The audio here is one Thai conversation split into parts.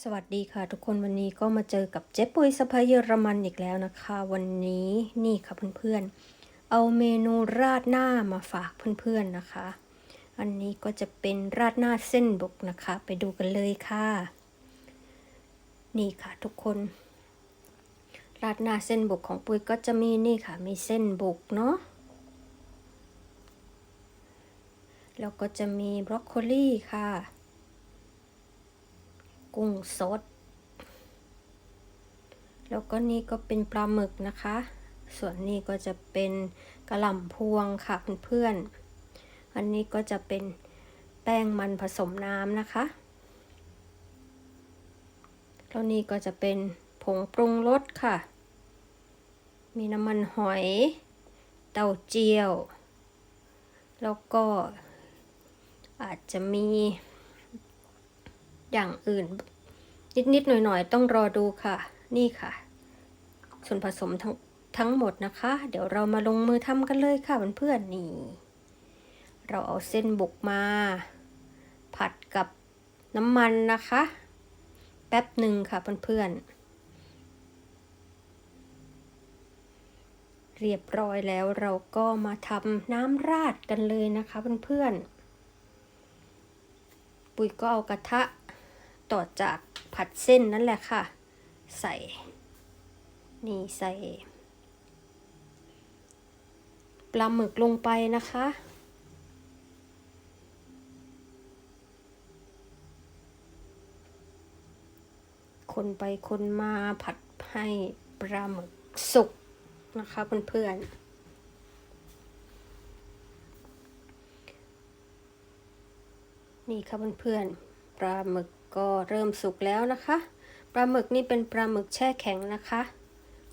สวัสดีค่ะทุกคนวันนี้ก็มาเจอกับเจ๊ปุยสะพายเยอรมันอีกแล้วนะคะ วันนี้นี่ค่ะเพื่อนๆ เอาเมนูราดหน้ามาฝากเพื่อนๆนะคะ อันนี้ก็จะเป็นราดหน้าเส้นบุกนะคะ ไปดูกันเลยค่ะ นี่ค่ะทุกคน ราดหน้าเส้นบุกของปุยก็จะมีนี่ค่ะ มีเส้นบุกเนาะแล้วก็จะมีบรอกโคลีค่ะ กุ้งสด แล้วก็นี่ก็เป็นปลาหมึกนะคะ ส่วนนี้ก็จะเป็นกระหล่ำพวงค่ะเพื่อนๆอันนี้ก็จะเป็นแป้งมันผสมน้ำนะคะ แล้วนี่ก็จะเป็นผงปรุงรสค่ะ มีน้ำมันหอย เต้าเจี้ยว แล้วก็อาจจะมีอย่างอื่น นิดๆหน่อยๆ ต้องรอดูค่ะ นี่ค่ะ ส่วนผสมทั้งทั้งหมดนะคะ เดี๋ยวเรามาลงมือทำกันเลยค่ะเพื่อนๆนี่ เราเอาเส้นบุกมา ผัดกับน้ำมันนะคะ แป๊บหนึ่งค่ะเพื่อนๆเรียบร้อยแล้วเราก็มาทำน้ำราดกันเลยนะคะเพื่อนๆ ปุ๋ยก็เอากระทะต่อจาก ผัดเส้นนั่นแหละค่ะ ใส่ นี่ใส่ปลาหมึกลงไปนะคะ คนไปคนมาผัดให้ปลาหมึกสุกนะคะเพื่อนๆนี่ค่ะเพื่อนๆปลาหมึก ก็เริ่มสุกแล้วนะคะปลาหมึกนี่เป็นปลาหมึกแช่แข็งนะคะ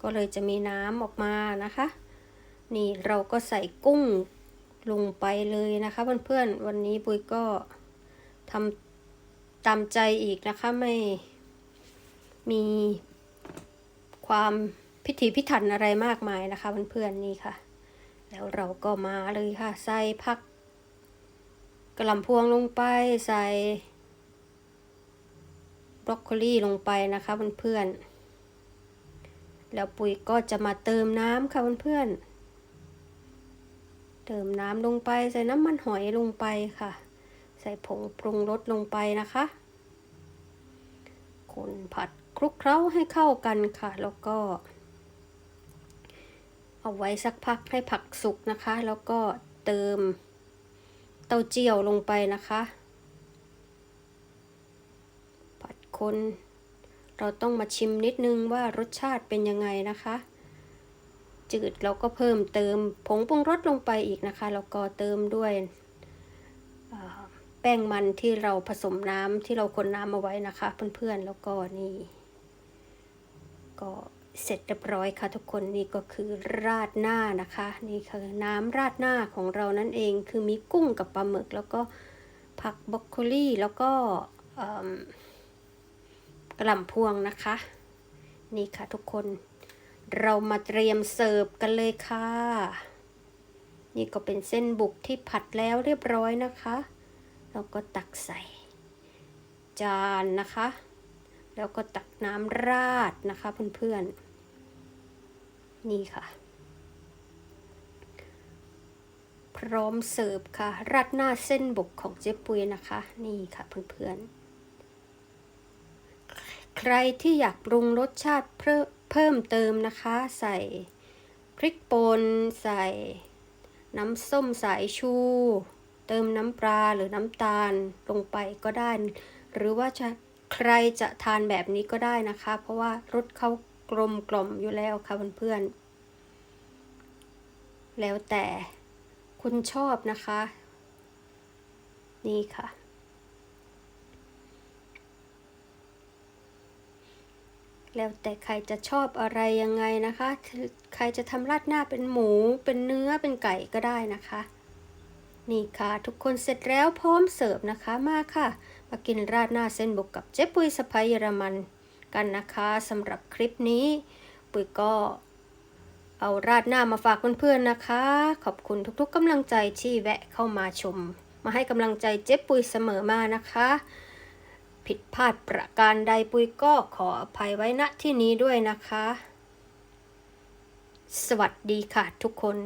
ก็เลยจะมีน้ำออกมานะคะ นี่เราก็ใส่กุ้งลงไปเลยนะคะเพื่อนๆวันนี้ปุ้ยก็ทำตามใจอีกนะคะไม่มีความพิถีพิถันอะไรมากมายนะคะเพื่อนๆนี่ค่ะ แล้วเราก็มาเลยค่ะ ใส่ผักกระหล่ำพวงลงไปใส่ บรอกโคลีลงไปนะคะเพื่อนๆ แล้วปุ๋ยก็จะมาเติมน้ำค่ะเพื่อนๆ เติมน้ำลงไปใส่น้ำมันหอยลงไปค่ะ ใส่ผงปรุงรสลงไปนะคะ คนผัดคลุกเคล้าให้เข้ากันค่ะ แล้วก็ เอาไว้สักพักให้ผักสุกนะคะ แล้วก็เติมเต้าเจี้ยวลงไปนะคะ ผัด คน เราต้องมาชิมนิดนึงว่ารสชาติเป็นยังไงนะคะ จืดเราก็เพิ่มเติมผงปรุงรสลงไปอีกนะคะ แล้วก็เติมด้วยแป้งมันที่เราผสมน้ำที่เราคนน้ำมาไว้นะคะ เพื่อนๆแล้วก็นี่ ก็เสร็จเรียบร้อยค่ะทุกคนนี่ก็คือราดหน้านะคะ นี่คือน้ำราดหน้าของเรานั่นเองคือมีกุ้งกับปลาหมึก แล้วก็ผักบรอกโคลีแล้วก็ กล่ำพวงนะคะ นี่ค่ะทุกคน เรามาเตรียมเสิร์ฟกันเลยค่ะ นี่ก็เป็นเส้นบุกที่ผัดแล้วเรียบร้อยนะคะแล้วก็ตักใส่ จานนะคะ แล้วก็ตักน้ำราดนะคะเพื่อนๆ นี่ค่ะ พร้อมเสิร์ฟค่ะ ราดหน้าเส้นบุกของเจ๊ปุยนะคะ นี่ค่ะเพื่อนๆ ใครที่อยากปรุงรสชาติเพิ่มเพิ่มเติมนะคะ ใส่พริกป่นใส่ น้ำส้มสายชู เติมน้ำปลาหรือน้ำตาลลงไปก็ได้ หรือว่าจะใครจะทานแบบนี้ก็ได้นะคะ เพราะว่ารสเขากลมกล่อมอยู่แล้วค่ะเพื่อนๆแล้วแต่คุณชอบนะคะ นี่ค่ะ แล้วแต่ใครจะชอบอะไรยังไงนะคะ ใครจะทำราดหน้าเป็นหมู เป็นเนื้อ เป็นไก่ก็ได้นะคะ นี่ค่ะ ทุกคนเสร็จแล้วพร้อมเสิร์ฟนะคะมาค่ะ มากินราดหน้าเส้นบุกกับเจ๊ปุยสไปเยอรมันกันนะคะสำหรับคลิปนี้ ปุยก็เอาราดหน้ามาฝากเพื่อนๆนะคะ ขอบคุณทุกๆกำลังใจที่แวะเข้ามาชม มาให้กำลังใจเจ๊ปุยเสมอมานะคะ ผิดพลาดประการใดปุ้ยก็ขออภัยไว้ณที่นี้ด้วยนะคะ สวัสดีค่ะทุกคน